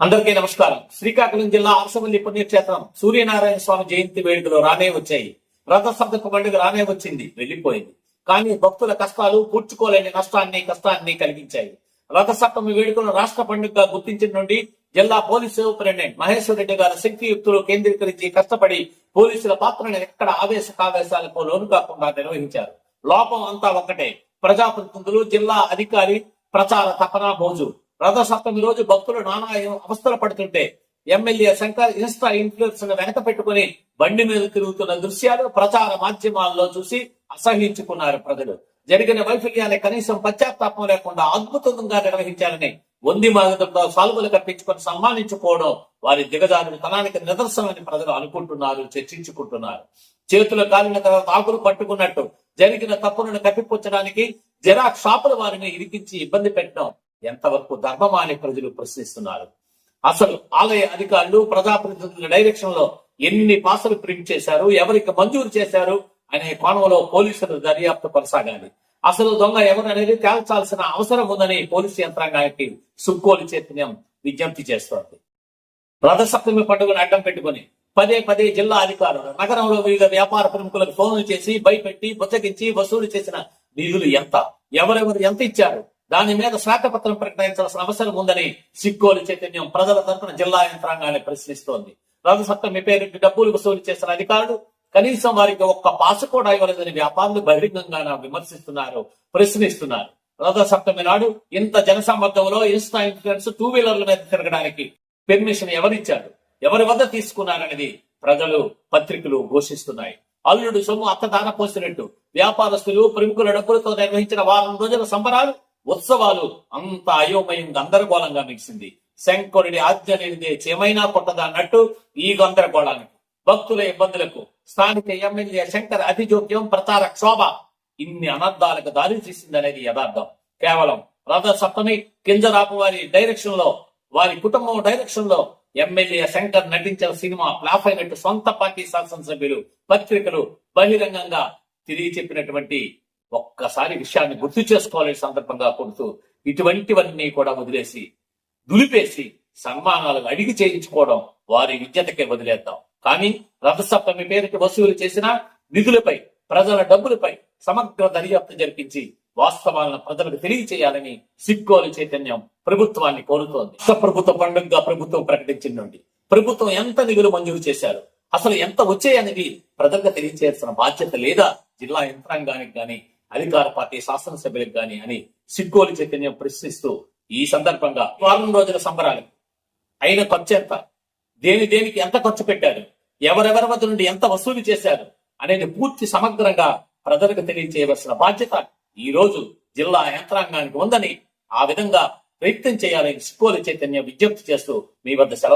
అందరికీ నమస్కారం. శ్రీకాకుళం జిల్లా అరసవల్లి పుణ్యక్షేత్రం సూర్యనారాయణ స్వామి జయంతి వేడుకలు రానే వచ్చాయి. రథసప్తక పండుగ రానే వచ్చింది వెళ్ళిపోయింది కానీ భక్తుల కష్టాలు పూడ్చుకోలేని నష్టాన్ని కష్టాన్ని కలిగించాయి. రథసప్తమి వేడుకలను రాష్ట్ర పండుగగా గుర్తించిన నుండి జిల్లా పోలీసు సూపరింటెండెంట్ మహేశ్వర్ రెడ్డి గారు శక్తియుక్తులు కేంద్రీకరించి కష్టపడి పోలీసుల పాత్రను ఎక్కడ ఆవేశ కావేశాలకు లోను కాకుండా నిర్వహించారు. లోపం అంతా ఒక్కటే. ప్రజాప్రతినిధులు జిల్లా అధికారి ప్రచార తపన భోజు రథసప్తమి రోజు భక్తులు నానా అవస్థలు పడుతుంటే ఎమ్మెల్యే శంకర్ ఇన్స్టా ఇన్ఫ్లుయెన్స్ వెనక పెట్టుకుని బండి మీద తిరుగుతున్న దృశ్యాలు ప్రచార మాధ్యమాల్లో చూసి అసహించుకున్నారు ప్రజలు. జరిగిన వైఫల్యాన్ని కనీసం పశ్చాత్తాపం లేకుండా అద్భుతంగా నిర్వహించాలని వంది మాగతంలో సాల్వులు కప్పించుకొని సన్మానించుకోవడం వారి దిగజారుడు తనానికి నిదర్శనమని ప్రజలు అనుకుంటున్నారు చర్చించుకుంటున్నారు. చేతులు కాలిన తర్వాత ఆకులు పట్టుకున్నట్టు జరిగిన తప్పులను కప్పిపుచ్చడానికి జెరాక్స్ షాపుల వారిని ఇరికించి ఇబ్బంది పెట్టడం ఎంతవరకు ధర్మమా అని ప్రజలు ప్రశ్నిస్తున్నారు? అసలు ఆలయ అధికారులు ప్రజాప్రతినిధుల డైరెక్షన్లో ఎన్ని పాసలు ప్రింట్ చేశారు? ఎవరికి మంజూరు చేశారు? అనే కోణంలో పోలీసులు దర్యాప్తు కొనసాగాలి. అసలు దొంగ ఎవరు అనేది తేల్చాల్సిన అవసరం ఉందని పోలీసు యంత్రాంగానికి సుక్కోలు చైతన్యం విజ్ఞప్తి చేస్తోంది. రథసప్తమి పండుగను అడ్డం పెట్టుకుని పదే పదే జిల్లా అధికారులు నగరంలో వివిధ వ్యాపార ప్రముఖులకు ఫోన్లు చేసి భయపెట్టి బుచ్చగించి వసూలు చేసిన నిధులు ఎంత? ఎవరెవరు ఎంత ఇచ్చారు? దాని మీద శ్వేతపత్రం ప్రకటించాల్సిన అవసరం ఉందని సిక్కోలు చైతన్యం ప్రజల తరపున జిల్లా యంత్రాంగాన్ని ప్రశ్నిస్తోంది. రాజసత్వం మీ పేరు డబ్బులు వసూలు చేసిన అధికారులు కనీసం వారికి ఒక్క పాసు కూడా ఇవ్వలేదని వ్యాపారులు బహిరంగంగా విమర్శిస్తున్నారు ప్రశ్నిస్తున్నారు. రథ సప్తమి నాడు ఇంత జనసమ్మర్దంలో ఇన్స్టా ఇన్ఫ్లుయెన్స్ టూ వీలర్ల మీద తిరగడానికి పెర్మిషన్ ఎవరిచ్చారు? ఎవరి వద్ద తీసుకున్నారనేది ప్రజలు పత్రికలు ఘోషిస్తున్నాయి. అల్లుడు సొమ్ము అత్తదాన పోసినట్టు వ్యాపారస్తులు ప్రముఖుల డబ్బులతో నిర్వహించిన వారం రోజుల సంబరాలు ఉత్సవాలు అంత అయోమయం గందరగోళంగా మిగిసింది. శంకరుడి ఆజ్ఞ లేనిదే చేమైనా కొట్టదా అన్నట్టు ఈ గందరగోళానికి. భక్తుల ఇబ్బందులకు స్థానిక ఎమ్మెల్యే శంకర్ అతిజోక్యం ప్రచార క్షోభ. ఇన్ని అనర్థాలకు దారి తీసిందనేది యథార్థం. కేవలం రథ సప్తమి కింజరాపు వారి డైరెక్షన్లో వారి కుటుంబం డైరెక్షన్లో ఎమ్మెల్యే శంకర్ నటించిన సినిమా ఫ్లాప్ అయినట్టు సొంత పార్టీ శాసనసభ్యులు పత్రికలు బహిరంగంగా తిరిగి చెప్పినటువంటి ఒక్కసారి విషయాన్ని గుర్తు చేసుకోవాలి సందర్భంగా కొడుతూ ఇటువంటివన్నీ కూడా వదిలేసి దులిపేసి సన్మానాలు అడిగి చేయించుకోవడం వారి విద్యతకే వదిలేద్దాం. కానీ రథసప్తమి పేరుకి వసూలు చేసిన నిధులపై ప్రజల డబ్బులపై సమగ్ర దర్యాప్తు జరిపించి వాస్తవాలను ప్రజలకు తెలియచేయాలని సిగ్గోలు చైతన్యం ప్రభుత్వాన్ని కోరుతోంది. ప్రభుత్వ పండుగగా ప్రభుత్వం ప్రకటించిందండి. ప్రభుత్వం ఎంత నిధులు మంజూరు చేశారు? అసలు ఎంత వచ్చాయనేది ప్రజలకు తెలియచేయాల్సిన బాధ్యత లేదా జిల్లా యంత్రాంగానికి కానీ అధికార పార్టీ శాసనసభ్యులకు గాని అని సిగ్గోలి చైతన్యం ప్రశ్నిస్తూ ఈ సందర్భంగా వారం రోజుల సంబరాలు అయిన ఖర్చు ఎంత? దేని దేనికి ఎంత ఖర్చు పెట్టారు? ఎవరెవరి వద్ద నుండి ఎంత వసూలు చేశారు? అనేది పూర్తి సమగ్రంగా ప్రజలకు తెలియచేయవలసిన బాధ్యత ఈ రోజు జిల్లా యంత్రాంగానికి ఉందని ఆ విధంగా ప్రయత్నం చేయాలని సిక్కోలు చైతన్యం విజ్ఞప్తి చేస్తూ మీ వద్ద సెలవు